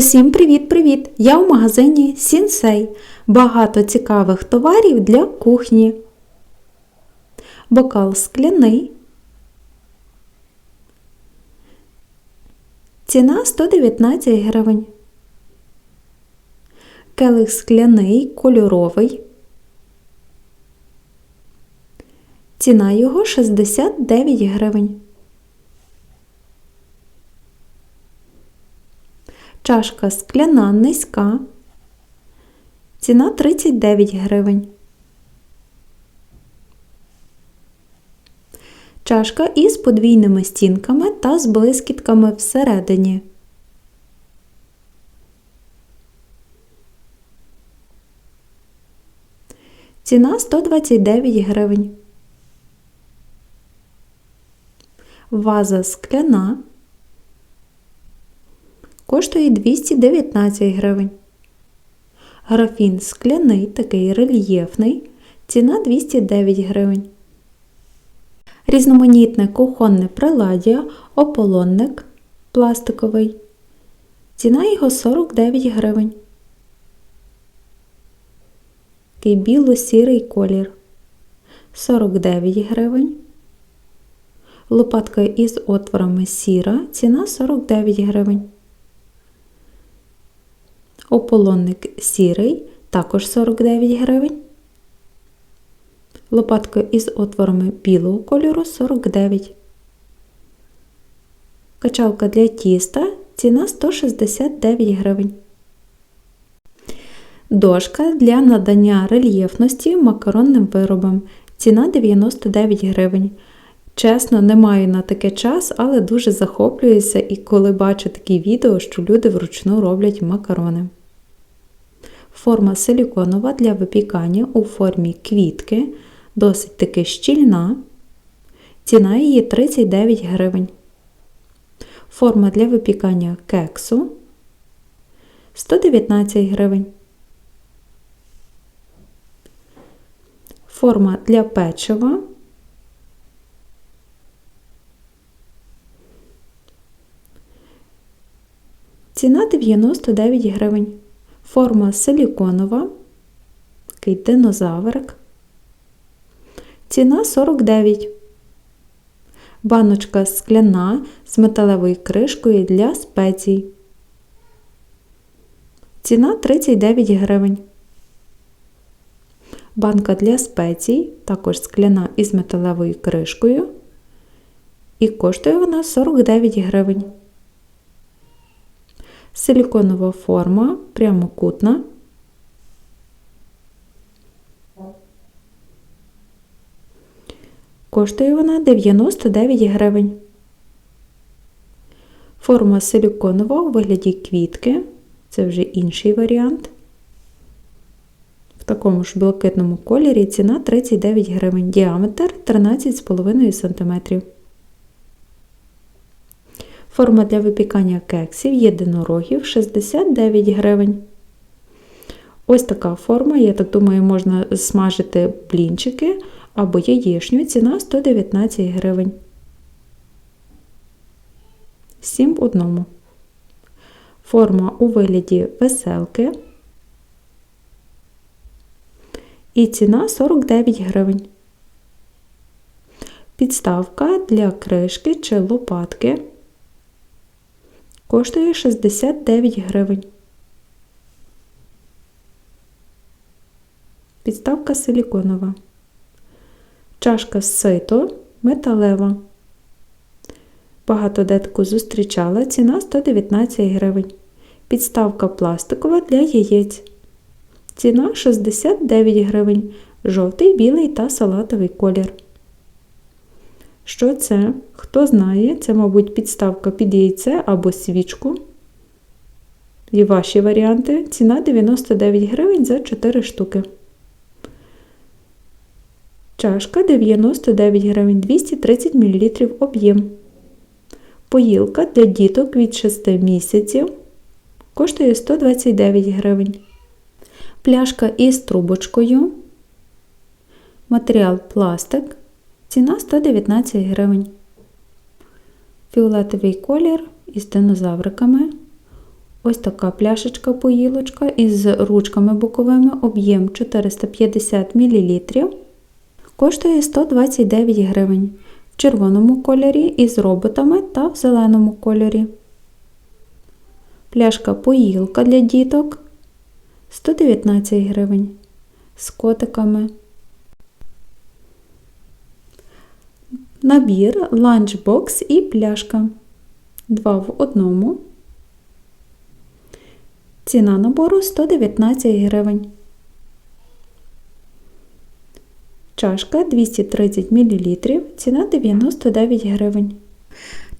Усім привіт-привіт! Я в магазині Сінсей. Багато цікавих товарів для кухні. Бокал скляний. Ціна 119 гривень. Келих скляний кольоровий. Ціна його 69 гривень. Чашка скляна низька. Ціна 39 гривень. Чашка із подвійними стінками та з блискітками всередині. Ціна 129 гривень. Ваза скляна коштує 219 гривень. Графін скляний, такий рельєфний, ціна 209 гривень. Різноманітне кухонне приладдя, ополонник пластиковий. Ціна його 49 гривень. Такий біло-сірий колір 49 гривень. Лопатка із отворами сіра, ціна 49 гривень. Ополонник сірий, також 49 гривень. Лопатка із отворами білого кольору 49. Качалка для тіста ціна 169 гривень. Дошка для надання рельєфності макаронним виробам. Ціна 99 гривень. Чесно, не маю на таке час, але дуже захоплююся і коли бачу такі відео, що люди вручну роблять макарони. Форма силіконова для випікання у формі квітки, досить таки щільна. Ціна її 39 гривень. Форма для випікання кексу 119 гривень. Форма для печива Ціна 99 гривень. Форма силіконова, такий динозаврик. Ціна 49. Баночка скляна з металевою кришкою для спецій. Ціна 39 гривень. Банка для спецій, також скляна із металевою кришкою. І коштує вона 49 гривень. Силіконова форма прямокутна. Коштує вона 99 гривень. Форма силіконова у вигляді квітки. Це вже інший варіант. В такому ж блакитному кольорі ціна 39 гривень. Діаметр 13,5 см. Форма для випікання кексів єдинорогів 69 гривень. Ось така форма, я так думаю, можна смажити блінчики або яєчню. Ціна 119 гривень. 7 в одному. Форма у вигляді веселки. І ціна 49 гривень. Підставка для кришки чи лопатки коштує 69 гривень. Підставка силіконова. Чашка з сито металева. Багато де таку зустрічала. Ціна 119 гривень. Підставка пластикова для яєць. Ціна 69 гривень. Жовтий, білий та салатовий колір. Що це? Хто знає, це, мабуть, підставка під яйце або свічку. І ваші варіанти. Ціна 99 гривень за 4 штуки. Чашка 99 гривень 230 мл об'єм. Поїлка для діток від 6 місяців коштує 129 гривень. Пляшка із трубочкою. Матеріал пластик. Ціна 119 гривень. Фіолетовий колір із динозавриками. Ось така пляшечка поїлочка із ручками боковими, об'єм 450 мл. Коштує 129 гривень в червоному кольорі із роботами та в зеленому кольорі. Пляшка поїлка для діток 119 гривень з котиками. Набір, ланчбокс і пляшка. Два в одному. Ціна набору 119 гривень. Чашка 230 мл, ціна 99 гривень.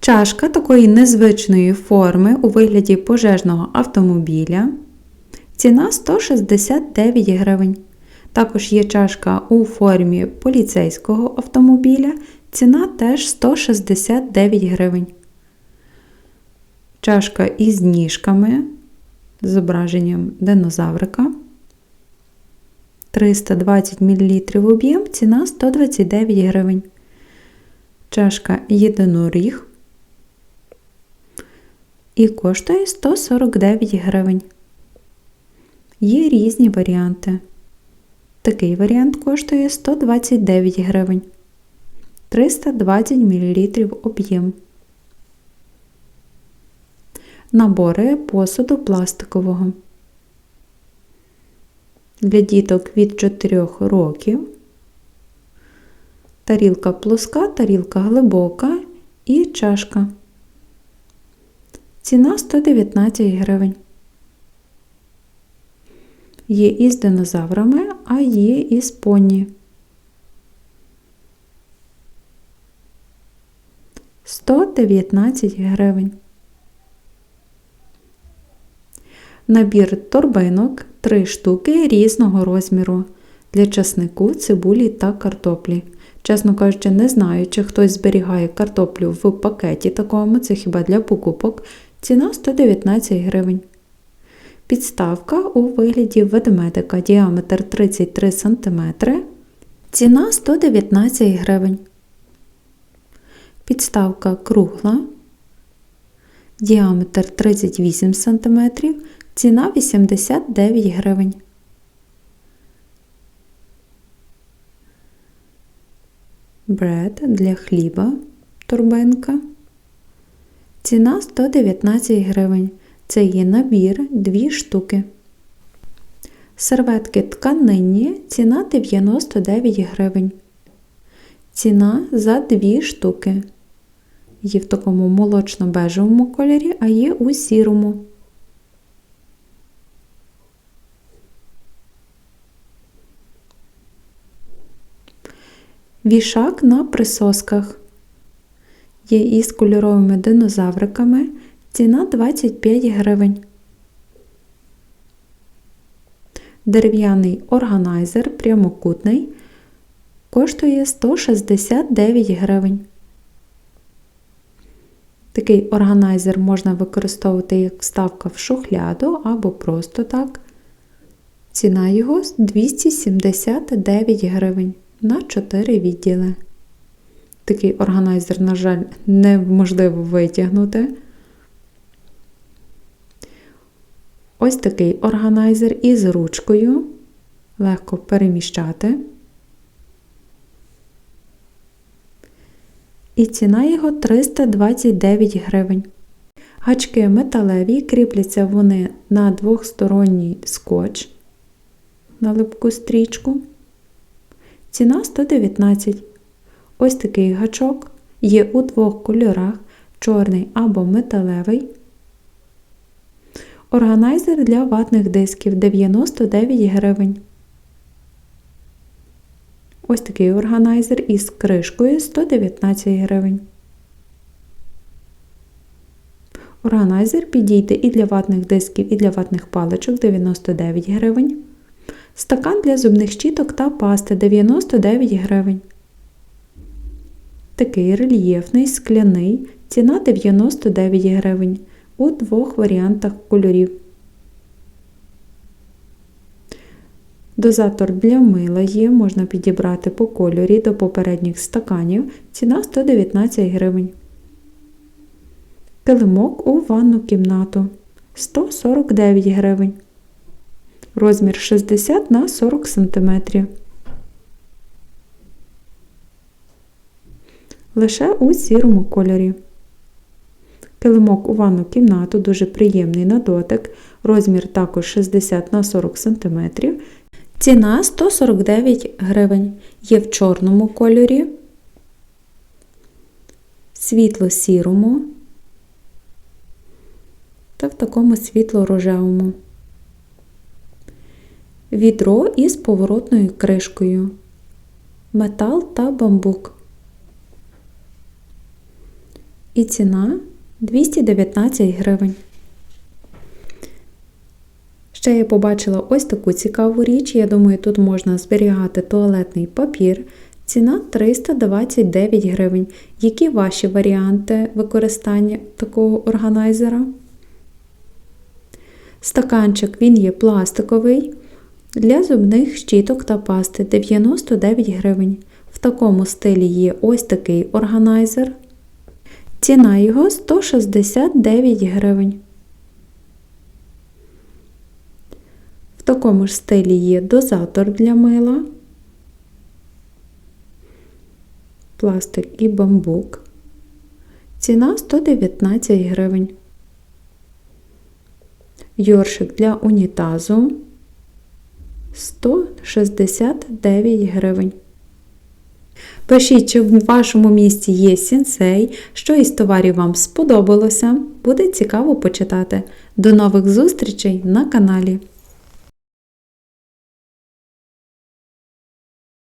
Чашка такої незвичної форми у вигляді пожежного автомобіля. Ціна 169 гривень. Також є чашка у формі поліцейського автомобіля. Ціна теж 169 гривень. Чашка із ніжками з зображенням динозаврика. 320 мл об'єм, ціна 129 гривень. Чашка єдиноріг і коштує 149 гривень. Є різні варіанти. Такий варіант коштує 129 гривень. 320 мл об'єм. Набори посуду пластикового. Для діток від 4 років. Тарілка плоска, тарілка глибока і чашка. Ціна 119 гривень. Є із динозаврами, а є із поні. 119 гривень. Набір торбинок 3 штуки різного розміру для часнику, цибулі та картоплі. Чесно кажучи, не знаю, чи хтось зберігає картоплю в пакеті такому, це хіба для покупок. Ціна 119 гривень. Підставка у вигляді ведмедика діаметр 33 см. Ціна 119 гривень. Підставка кругла. Діаметр 38 см. Ціна 89 гривень. Бред для хліба. Турбинка. Ціна 119 гривень. Це є набір 2 штуки. Серветки тканинні. Ціна 99 гривень. Ціна за 2 штуки. Є в такому молочно-бежевому кольорі, а є у сірому. Вішак на присосках. Є із кольоровими динозавриками. Ціна 25 гривень. Дерев'яний органайзер прямокутний коштує 169 гривень. Такий органайзер можна використовувати як вставка в шухляду або просто так. Ціна його 279 гривень на 4 відділи. Такий органайзер, на жаль, неможливо витягнути. Ось такий органайзер із ручкою. Легко переміщати. І ціна його 329 гривень. Гачки металеві, кріпляться вони на двохсторонній скотч на липку стрічку. Ціна 119. Ось такий гачок є у двох кольорах чорний або металевий. Органайзер для ватних дисків 99 гривень. Ось такий органайзер із кришкою 119 гривень. Органайзер підійде і для ватних дисків, і для ватних паличок 99 гривень. Стакан для зубних щіток та пасти 99 гривень. Такий рельєфний скляний ціна 99 гривень у двох варіантах кольорів. Дозатор для мила є, можна підібрати по кольорі до попередніх стаканів. Ціна 119 гривень. Килимок у ванну кімнату 149 гривень. Розмір 60 на 40 см. Лише у сірому кольорі. Килимок у ванну кімнату дуже приємний на дотик. Розмір також 60 на 40 см. Ціна 149 гривень. Є в чорному кольорі, світло-сірому та в такому світло-рожевому. Відро із поворотною кришкою. Метал та бамбук. І ціна 219 гривень. Ще я побачила ось таку цікаву річ. Я думаю, тут можна зберігати туалетний папір. Ціна 329 гривень. Які ваші варіанти використання такого органайзера? Стаканчик він є пластиковий. Для зубних щіток та пасти 99 гривень. В такому стилі є ось такий органайзер. Ціна його 169 гривень. Такому ж стилі є дозатор для мила, пластик і бамбук. Ціна 119 гривень. Йоршик для унітазу 169 гривень. Пишіть, чи в вашому місті є сінсей, що із товарів вам сподобалося. Буде цікаво почитати. До нових зустрічей на каналі!